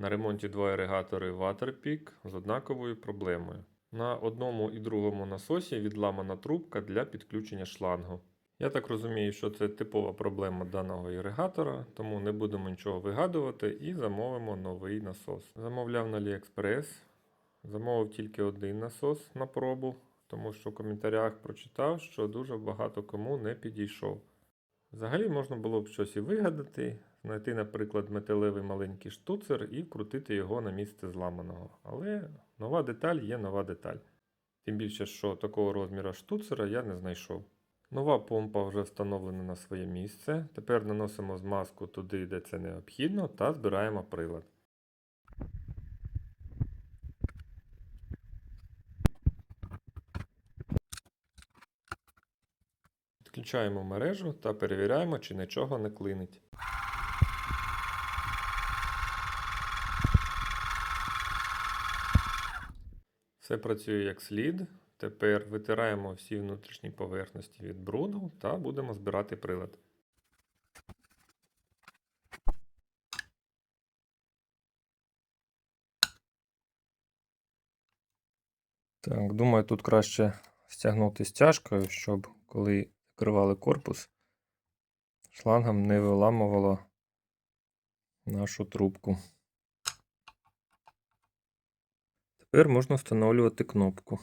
На ремонті два еригатори Waterpik з однаковою проблемою. На одному і другому насосі відламана трубка для підключення шлангу. Я так розумію, що це типова проблема даного іригатора, тому не будемо нічого вигадувати і замовимо новий насос. Замовляв на AliExpress, замовив тільки один насос на пробу, тому що в коментарях прочитав, що дуже багато кому не підійшов. Взагалі можна було б щось і вигадати, знайти, наприклад, металевий маленький штуцер і вкрутити його на місце зламаного. Але нова деталь є нова деталь. Тим більше, що такого розміру штуцера я не знайшов. Нова помпа вже встановлена на своє місце. Тепер наносимо змазку туди, де це необхідно, та збираємо прилад. Підключаємо мережу та перевіряємо, чи нічого не клинить. Все працює як слід. Тепер витираємо всі внутрішні поверхності від бруду та будемо збирати прилад. Так, думаю, тут краще стягнути стяжкою, щоб коли закривали корпус, шлангом не виламувало нашу трубку. Тепер можна встановлювати кнопку.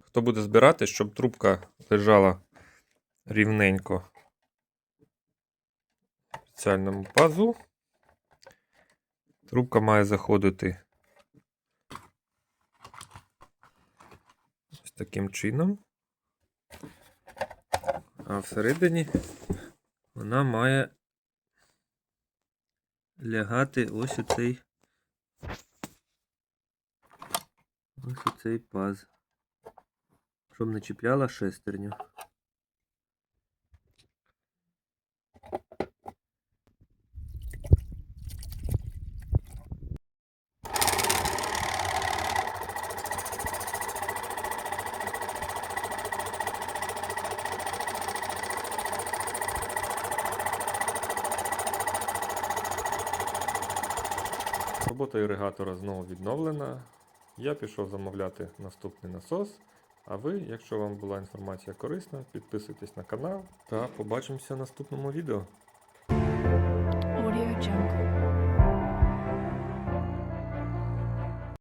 Хто буде збирати, щоб трубка лежала рівненько в спеціальному пазу. Трубка має заходити ось таким чином. А всередині вона має лягати ось у цей ось у цей паз, щоб не чіпляла шестерню. Робота іригатора знову відновлена. Я пішов замовляти наступний насос. А ви, якщо вам була інформація корисна, підписуйтесь на канал та побачимося в наступному відео.